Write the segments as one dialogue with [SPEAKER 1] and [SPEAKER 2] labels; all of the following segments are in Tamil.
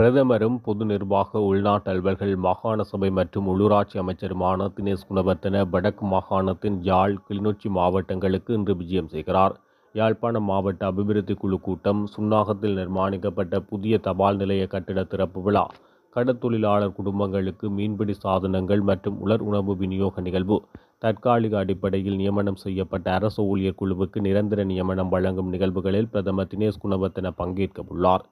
[SPEAKER 1] பிரதமரும் பொது நிர்வாக உள்நாட்டு அலுவல்கள் மாகாண சபை மற்றும் உள்ளூராட்சி அமைச்சருமான தினேஷ் குணவர்த்தன வடக்கு மாகாணத்தின் யாழ் கிளிநொச்சி மாவட்டங்களுக்கு இன்று விஜயம் செய்கிறார். யாழ்ப்பாணம் மாவட்ட அபிவிருத்தி குழு கூட்டம் சுன்னாகத்தில் நிர்மாணிக்கப்பட்ட புதிய தபால் நிலைய கட்டிட திறப்பு விழா கடத்தொழிலாளர் குடும்பங்களுக்கு மீன்பிடி சாதனங்கள் மற்றும் உலர் உணவு விநியோக நிகழ்வு தற்காலிக அடிப்படையில் நியமனம் செய்யப்பட்ட அரசு ஊழியர் குழுவுக்கு நிரந்தர நியமனம் வழங்கும் நிகழ்வுகளில் பிரதமர் தினேஷ் குணவர்த்தன பங்கேற்க உள்ளார்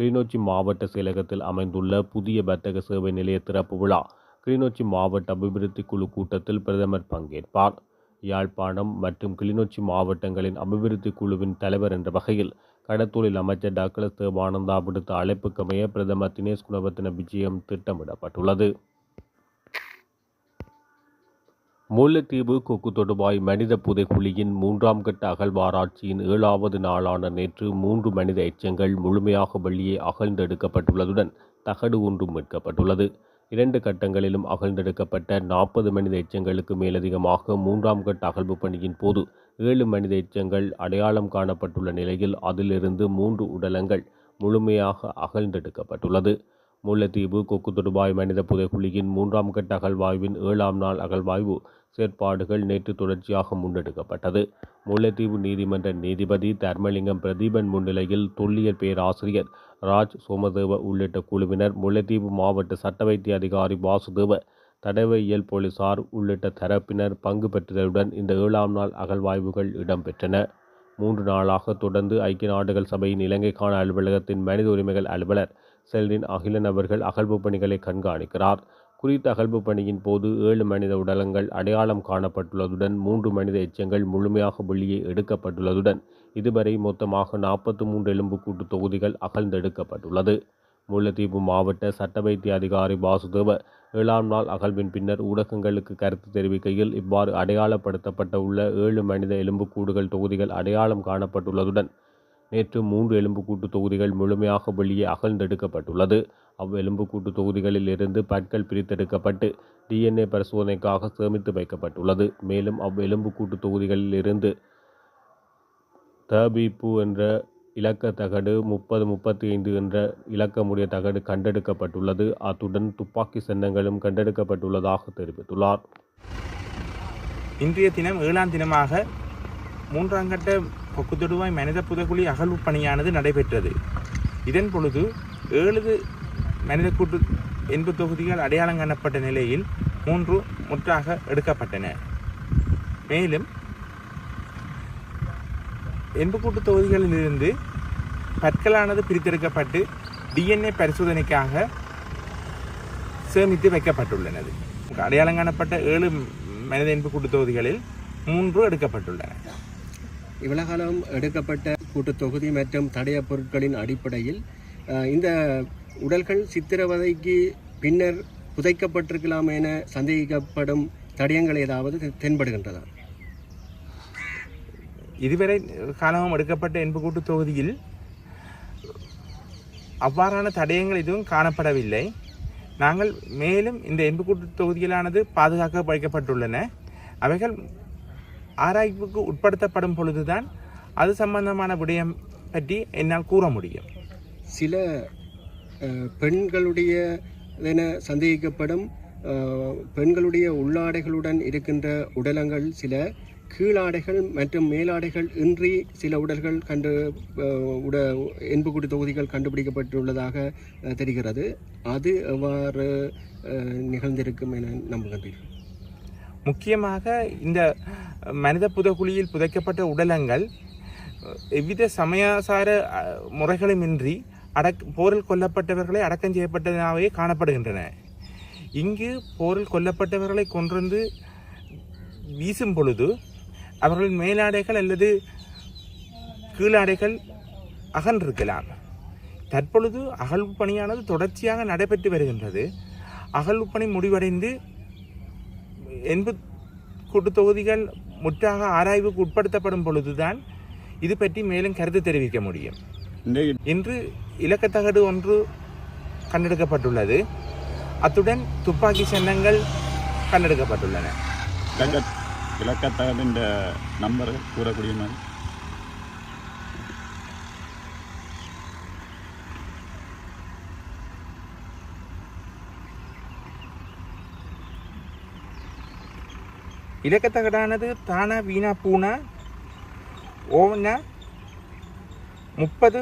[SPEAKER 1] கிளிநொச்சி மாவட்ட செயலகத்தில் அமைந்துள்ள புதிய வர்த்தக சேவை நிலைய திறப்பு விழா கிளிநொச்சி மாவட்ட அபிவிருத்தி குழு கூட்டத்தில் பிரதமர் பங்கேற்பார். யாழ்ப்பாணம் மற்றும் கிளிநொச்சி மாவட்டங்களின் அபிவிருத்தி குழுவின் தலைவர் என்ற வகையில் கடத்தொழில் அமைச்சர் டாக்டர் தேவானந்தா விடுத்த அழைப்புக்கமைய பிரதமர் தினேஷ் குணவர்த்தன விஜயம் திட்டமிடப்பட்டுள்ளது. முல்லைத்தீவு கொக்கு தொடுவாய் மனித புதைக்குழியின் மூன்றாம் கட்ட அகழ்வாராய்ச்சியின் ஏழாவது நாளான நேற்று மூன்று மனித எச்சங்கள் முழுமையாக வெளியே அகழ்ந்தெடுக்கப்பட்டுள்ளதுடன் தகடு ஒன்றும் மீட்கப்பட்டுள்ளது. இரண்டு கட்டங்களிலும் அகழ்ந்தெடுக்கப்பட்ட நாற்பது மனித எச்சங்களுக்கு மேலதிகமாக மூன்றாம் கட்ட அகழ்வு பணியின் போது ஏழு மனித எச்சங்கள் அடையாளம் காணப்பட்டுள்ள நிலையில் அதிலிருந்து மூன்று உடலங்கள் முழுமையாக அகழ்ந்தெடுக்கப்பட்டுள்ளது. முல்லைத்தீவு கொக்கு தொடுவாய் மனித புதைக்குழியின் மூன்றாம் கட்ட அகழ்வாய்வின் ஏழாம் நாள் அகழ்வாய்வு செயற்பாடுகள் நேற்று தொடர்ச்சியாக முன்னெடுக்கப்பட்டது. முல்லைத்தீவு நீதிமன்ற நீதிபதி தர்மலிங்கம் பிரதீபன் முன்னிலையில் தொல்லியல் பேராசிரியர் ராஜ் சோமதேவ உள்ளிட்ட குழுவினர் முல்லைத்தீவு மாவட்ட சட்ட வைத்திய அதிகாரி வாசுதேவ தடவையியல் போலீசார் உள்ளிட்ட தரப்பினர் பங்கு பெற்றதுடன் இந்த ஏழாம் நாள் அகழ்வாய்வுகள் இடம்பெற்றன. மூன்று நாளாக தொடர்ந்து ஐக்கிய நாடுகள் சபையின் இலங்கைக்கான அலுவலகத்தின் மனித உரிமைகள் அலுவலர் செல்ரின் அகிலன் அவர்கள் அகழ்வு பணிகளை கண்காணிக்கிறார். குறித்த அகழ்வு பணியின் போது ஏழு மனித உடலங்கள் அடையாளம் காணப்பட்டுள்ளதுடன் மூன்று மனித எச்சங்கள் முழுமையாக வெளியே எடுக்கப்பட்டுள்ளதுடன் இதுவரை மொத்தமாக நாற்பத்தி மூன்று எலும்புக்கூட்டு தொகுதிகள் அகழ்ந்தெடுக்கப்பட்டுள்ளது. முல்லைத்தீவு மாவட்ட சட்ட வைத்திய அதிகாரி வாசுதேவ ஏழாம் நாள் அகழ்வின் பின்னர் ஊடகங்களுக்கு கருத்து தெரிவிக்கையில் இவ்வாறு அடையாளப்படுத்தப்பட்ட உள்ள ஏழு மனித எலும்புக்கூடுகள் தொகுதிகள் அடையாளம் காணப்பட்டுள்ளதுடன் நேற்று மூன்று எலும்புக்கூட்டு தொகுதிகள் முழுமையாக வெளியே அகழ்ந்தெடுக்கப்பட்டுள்ளது. அவ் எலும்புக்கூட்டு தொகுதிகளில் இருந்து பற்கள் பிரித்தெடுக்கப்பட்டு டிஎன்ஏ பரிசோதனைக்காக சேமித்து வைக்கப்பட்டுள்ளது. மேலும் அவ் எலும்புக்கூட்டு தொகுதிகளில் இருந்து தபிப்பு என்ற இலக்க தகடு முப்பது முப்பத்தி ஐந்து என்ற இலக்கமுடைய தகடு கண்டெடுக்கப்பட்டுள்ளது. அத்துடன் துப்பாக்கி சின்னங்களும் கண்டெடுக்கப்பட்டுள்ளதாக தெரிவித்துள்ளார்.
[SPEAKER 2] இன்றைய தினம் ஏழாம் தினமாக மூன்றாம் கட்ட கொக்குத்தொடுவாய் மனித புதகுழி அகழ்வு பணியானது நடைபெற்றது. இதன் பொழுது ஏழு மனித கூட்டு எண்பு தொகுதிகள் அடையாளம் காணப்பட்ட நிலையில் மூன்று முற்றாக எடுக்கப்பட்டன. மேலும் எண்புக்கூட்டு தொகுதிகளிலிருந்து பற்களானது பிரித்தெடுக்கப்பட்டு டிஎன்ஏ பரிசோதனைக்காக சேமித்து வைக்கப்பட்டுள்ளனது. அடையாளம் காணப்பட்ட ஏழு மனித எண்புக்கூட்டு தொகுதிகளில் மூன்று எடுக்கப்பட்டுள்ளன.
[SPEAKER 3] இவ்வளகாலம் எடுக்கப்பட்ட கூட்டுத் தொகுதி மற்றும் தடைய பொருட்களின் அடிப்படையில் இந்த உடல்கள் சித்திரவதைக்கு பின்னர் புதைக்கப்பட்டிருக்கலாம் என சந்தேகிக்கப்படும் தடயங்கள் ஏதாவது தென்படுகின்றதா?
[SPEAKER 2] இதுவரை காலமும் எடுக்கப்பட்ட எண்புக்கூட்டு தொகுதியில் அவ்வாறான தடயங்கள் எதுவும் காணப்படவில்லை. நாங்கள் மேலும் இந்த எண்புக்கூட்டு தொகுதிகளானது பாதுகாக்க வைக்கப்பட்டுள்ளன. அவைகள் ஆராய்வுக்கு உட்படுத்தப்படும் பொழுதுதான் அது சம்பந்தமான விடயம் பற்றி என்னால் கூற முடியும்.
[SPEAKER 3] சில பெண்களுடைய என சந்தேகிக்கப்படும் பெண்களுடைய உள்ளாடைகளுடன் இருக்கின்ற உடலங்கள் சில கீழாடைகள் மற்றும் மேலாடைகள் இன்றி சில உடல்கள் கண்டு உட எண்புக்கூட்டு தொகுதிகள் கண்டுபிடிக்கப்பட்டுள்ளதாக தெரிகிறது. அது எவ்வாறு நிகழ்ந்திருக்கும் என நம்புகின்றீர்கள்?
[SPEAKER 2] முக்கியமாக இந்த மனித புதகுழியில் புதைக்கப்பட்ட உடலங்கள் எவ்வித சமயாசார முறைகளுமின்றி அடக் போரில் கொல்லப்பட்டவர்களை அடக்கம் செய்யப்பட்டதாகவே காணப்படுகின்றன. இங்கு போரில் கொல்லப்பட்டவர்களை கொன்றிருந்து வீசும் பொழுது அவர்களின் மேலாடைகள் அல்லது கீழாடைகள் அகன்றிருக்கலாம். தற்பொழுது அகழ்வு பணியானது தொடர்ச்சியாக நடைபெற்று வருகின்றது. அகழ்வு பணி முடிவடைந்து எண்பது கூட்டு தொகுதிகள் முற்றாக ஆராய்வுக்கு உட்படுத்தப்படும் பொழுதுதான் இது பற்றி மேலும் கருத்து தெரிவிக்க முடியும். இன்று இலக்கத்தகடு ஒன்று கண்டெடுக்கப்பட்டுள்ளது. அத்துடன் துப்பாக்கி சின்னங்கள் கண்டெடுக்கப்பட்டுள்ளன.
[SPEAKER 4] இலக்க இலக்கத்தகதின் நம்பர் கூறக்கூடிய மாதிரி
[SPEAKER 2] இலக்கத்தகடானது தானா வீணா பூனா ஓவனா முப்பது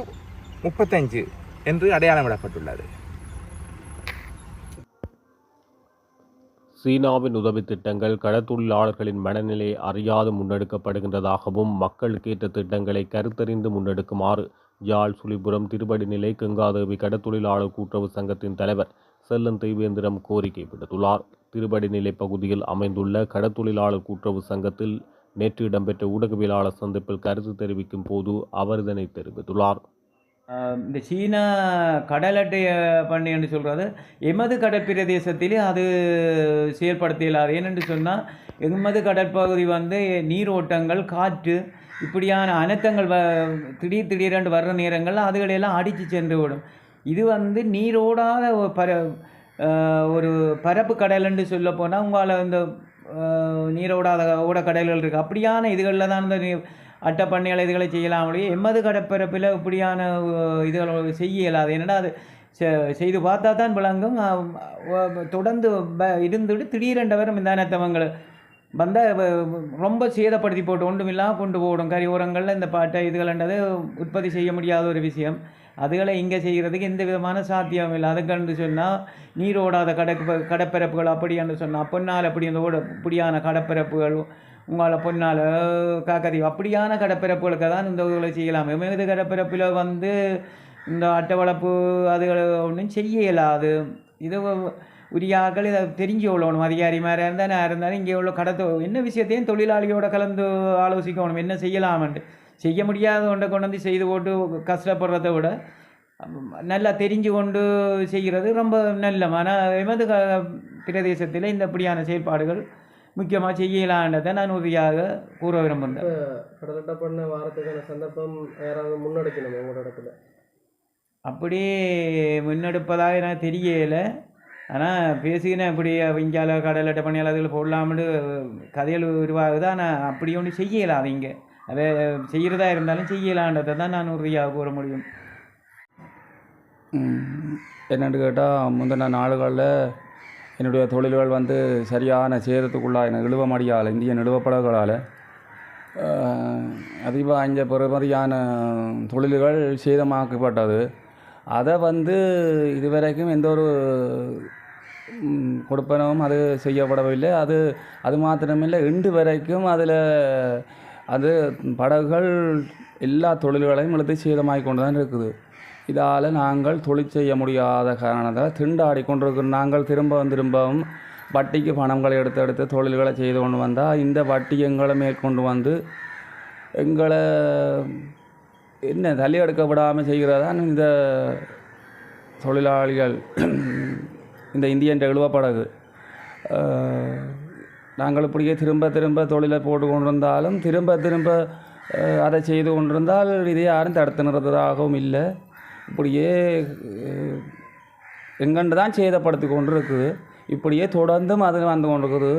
[SPEAKER 2] முப்பத்தஞ்சு என்று அடையாளமிடப்பட்டுள்ளது.
[SPEAKER 1] சீனாவின் உதவி திட்டங்கள் கடத்தொழிலாளர்களின் மனநிலை அறியாது முன்னெடுக்கப்படுகின்றதாகவும் மக்களுக்கேற்ற திட்டங்களை கருத்தறிந்து முன்னெடுக்குமாறு யாழ் சுழிபுரம் திருவடிநிலை கங்காதேவி கடத்தொழிலாளர் கூட்டுறவு சங்கத்தின் தலைவர் செல்லன் தெய்வேந்திரம் கோரிக்கை விடுத்துள்ளார். திருப்படிநிலை பகுதியில் அமைந்துள்ள கடத்தொழிலாளர் கூட்டுறவு சங்கத்தில் நேற்று இடம்பெற்ற ஊடகவியலாளர் சந்திப்பில் கருத்து தெரிவிக்கும் போது அவர் இதனை தெரிவித்துள்ளார்.
[SPEAKER 5] இந்த சீனா கடலட்டை பண்ணி என்று சொல்கிறது எமது கடற்பிரதேசத்திலே அது செயல்படுத்த இயலாது ஏனென்று சொன்னால் எமது கடற்பகுதி வந்து நீரோட்டங்கள் காற்று இப்படியான அனர்த்தங்கள் வ திடீர் திடீரென்று வர்ற நேரங்கள் அதுகளெல்லாம் அடித்து சென்று விடும். இது வந்து நீரோடாத ஒரு பர ஒரு பரப்பு கடலுன்னு என்று சொல்ல போனால் உங்களால் இந்த நீரோடாத ஓட கடல்கள் இருக்குது அப்படியான இதுகளில் தான் இந்த நீ அட்டை இதுகளை செய்யலாம். ஒழிய எமது கடற்பரப்பில் இப்படியான இதுகளை இதுகள் செய்ய இயலாது என்னடா அது? செ- செய்து பார்த்தா தான் விளங்கும். தொடர்ந்து இருந்துட்டு திடீரென்ற இந்த வந்தால் ரொம்ப சேதப்படுத்தி போட்டு ஒன்றுமில்லாமல் கொண்டு போடும் கரியோரங்களில் இந்த பாட்டை இதுகளன்றது உற்பத்தி செய்ய முடியாத ஒரு விஷயம். அதுகளை இங்கே செய்கிறதுக்கு எந்த விதமான சாத்தியம் இல்லை அதுக்கென்று சொன்னால் நீரோடாத கடற்ப கடப்பிறப்புகள் அப்படி என்று சொன்னால் பொன்னால் அப்படி அந்த ஓட இப்படியான கடப்பிறப்புகள் உங்களால் பொன்னால் காக்கதி அப்படியான கடப்பிறப்புகளுக்கு தான் இந்த உதவிகளை செய்யலாம். எமது கடப்பிறப்பில் வந்து இந்த அட்டை வளர்ப்பு அதுகளை ஒன்றும் செய்ய இயலாது. இது உரிய இதை தெரிஞ்சு கொள்ளணும். மாதிரி இருந்தால் நான் இருந்தாலும் இங்கே உள்ள கடத்த என்ன விஷயத்தையும் தொழிலாளியோட கலந்து ஆலோசிக்கணும். என்ன செய்யலாமன்ட்டு செய்ய முடியாத ஒன்றை கொண்டு வந்து செய்து போட்டு கஷ்டப்படுறதை விட நல்லா தெரிஞ்சு கொண்டு செய்கிறது ரொம்ப நல்ல ஆனால் எமது பிரதேசத்தில் இந்த இப்படியான செயல்பாடுகள் முக்கியமாக செய்யலான்றதை நான் உறுதியாக கூற விரும்புகிறேன்.
[SPEAKER 6] கடலட்டை பண்ண வாரத்துக்கான சந்தர்ப்பம் யாராவது முன்னெடுக்கணும் உங்களோட இடத்துல?
[SPEAKER 5] அப்படி முன்னெடுப்பதாக எனக்கு தெரியலை. ஆனால் பேசிக்கினேன் இப்படி விஞ்சால கடல் அட்டை பண்ணி அதில் போடலாம்னு கதைகள் உருவாகுது. ஆனால் அப்படி ஒன்றும் செய்யலாம் அது இங்கே அதை செய்கிறதா இருந்தாலும் செய்யலான்றதை தான் நான் உறுதியாக கூற முடியும்.
[SPEAKER 7] என்னென்னு கேட்டால் முந்தின நாடுகளில் என்னுடைய தொழில்கள் வந்து சரியான சேதத்துக்குள்ளாக சேதத்துக்குள்ளாயின இழுவமடியால் இந்திய நிறுவப்படங்களால் அதிகமாக இங்கே பெருமதியான தொழில்கள் சேதமாக்கப்பட்டது. அதை வந்து இதுவரைக்கும் எந்த ஒரு கொடுப்பனவும் அது செய்யப்படவில்லை. அது அது மாத்திரமில்லை இன்று வரைக்கும் அதில் அது படகுகள் எல்லா தொழில்களையும் இழுத்து சேதமாகி கொண்டு தான் இருக்குது. இதால் நாங்கள் தொழில் செய்ய முடியாத காரணத்தால் திண்டாடி கொண்டிருக்கிற நாங்கள் திரும்ப திரும்பவும் வட்டிக்கு பணங்களை எடுத்து எடுத்து தொழில்களை செய்து கொண்டு வந்தால் இந்த வட்டி எங்களை மேற்கொண்டு வந்து எங்களை என்ன தள்ளி எடுக்க விடாமல் செய்கிறதான் இந்த தொழிலாளிகள் இந்த இந்தியன் எழுவப்படகு நாங்கள் இப்படியே திரும்ப திரும்ப தொழிலை போட்டு கொண்டிருந்தாலும் திரும்ப திரும்ப அதை செய்து கொண்டிருந்தால் இதை யாரும் தடுத்து நிறுத்துறதாகவும் இல்லை. இப்படியே எங்கண்டு தான் சேதப்படுத்தி கொண்டு இருக்குது இப்படியே தொடர்ந்தும் அது வந்து கொண்டிருக்குது.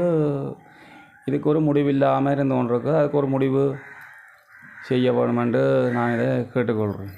[SPEAKER 7] இதுக்கு ஒரு முடிவு இல்லாமல் இருந்து கொண்டிருக்குது அதுக்கு ஒரு முடிவு செய்ய வேணுமென்று நான் இதை கேட்டுக்கொள்கிறேன்.